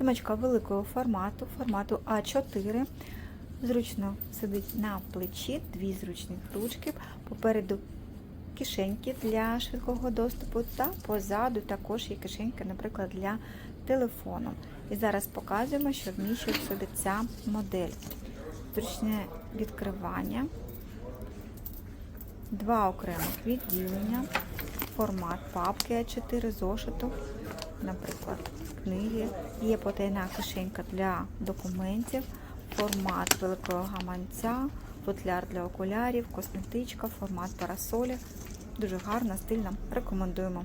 Сумочка великого формату, формату А4. Зручно сидить на плечі, дві зручних ручки. Попереду кишеньки для швидкого доступу та позаду також є кишенька, наприклад, для телефону. І зараз показуємо, що вміщує ця модель. Зручне відкривання, два окремих відділення, формат папки А4 зошиту, наприклад, книги. Є потайна кишенька для документів, формат великого гаманця, футляр для окулярів, косметичка, формат парасолі. Дуже гарна, стильна. Рекомендуємо.